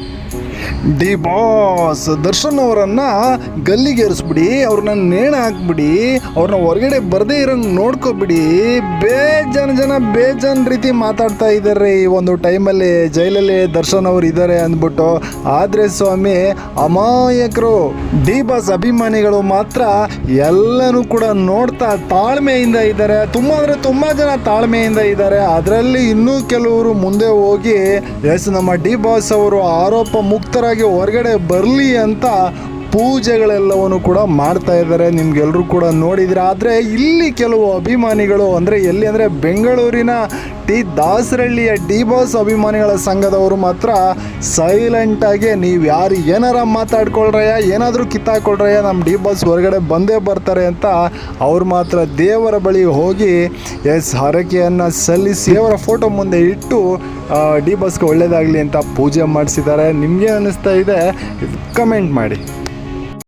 Thank you. D boss Darshan ಅವರನ್ನ ಗಲ್ಲಿಗೇರಿಸ್ಬಿಡಿ, ಅವ್ರನ್ನ ನೇಣ ಹಾಕ್ಬಿಡಿ, ಅವ್ರನ್ನ ಹೊರಗಡೆ ಬರದೇ ಇರೋಂಗೆ ನೋಡ್ಕೊಬಿಡಿ. ಬೇಜಾನ್ ಜನ ಬೇಜಾನ್ ರೀತಿ ಮಾತಾಡ್ತಾ ಇದ್ದಾರೆ ಈ ಒಂದು ಟೈಮಲ್ಲಿ. ಜೈಲಲ್ಲಿ ದರ್ಶನ್ ಅವರು ಇದ್ದಾರೆ ಅಂದ್ಬಿಟ್ಟು. ಆದರೆ ಸ್ವಾಮಿ, ಅಮಾಯಕರು ಡಿ ಬಾಸ್ ಅಭಿಮಾನಿಗಳು ಮಾತ್ರ ಎಲ್ಲನೂ ಕೂಡ ನೋಡ್ತಾ ತಾಳ್ಮೆಯಿಂದ ಇದ್ದಾರೆ ತುಂಬ ಅಂದರೆ ತುಂಬ ಜನ ತಾಳ್ಮೆಯಿಂದ ಇದ್ದಾರೆ ಅದರಲ್ಲಿ ಇನ್ನೂ ಕೆಲವರು ಮುಂದೆ ಹೋಗಿ, ಎಸ್, ನಮ್ಮ ಡಿ ಬಾಸ್ ಅವರು ಆರೋಪ ಮುಕ್ತರಾಗಿ ಹೊರಗಡೆ ಬರಲಿ ಅಂತ ಪೂಜೆಗಳೆಲ್ಲವನ್ನು ಕೂಡ ಮಾಡ್ತಾ ಇದ್ದಾರೆ. ನಿಮ್ಗೆಲ್ಲರೂ ಕೂಡ ನೋಡಿದಿರ. ಆದರೆ ಇಲ್ಲಿ ಕೆಲವು ಅಭಿಮಾನಿಗಳು ಅಂದರೆ ಎಲ್ಲಿ ಅಂದರೆ ಬೆಂಗಳೂರಿನ ಟಿ ದಾಸರಳ್ಳಿಯ ಡಿ ಬಾಸ್ ಅಭಿಮಾನಿಗಳ ಸಂಘದವರು ಮಾತ್ರ ಸೈಲೆಂಟಾಗಿ ನೀವು ಯಾರು, ಏನಾರ ಮಾತಾಡ್ಕೊಳ್ರಯ್ಯ, ಏನಾದರೂ ಕಿತ್ತಾಕೊಳ್ರಯ್ಯ ನಮ್ಮ ಡಿ ಬಾಸ್ ಹೊರಗಡೆ ಬಂದೇ ಬರ್ತಾರೆ ಅಂತ ಅವ್ರು ಮಾತ್ರ ದೇವರ ಬಳಿ ಹೋಗಿ, ಎಸ್, ಹರಕೆಯನ್ನು ಸಲ್ಲಿಸಿ ಅವರ ಫೋಟೋ ಮುಂದೆ ಇಟ್ಟು ಡಿ ಬಾಸ್ಗೆ ಒಳ್ಳೆಯದಾಗಲಿ ಅಂತ ಪೂಜೆ ಮಾಡಿಸಿದ್ದಾರೆ. ನಿಮಗೆ ಅನ್ನಿಸ್ತಾ ಇದೆ? ಕಮೆಂಟ್ ಮಾಡಿ.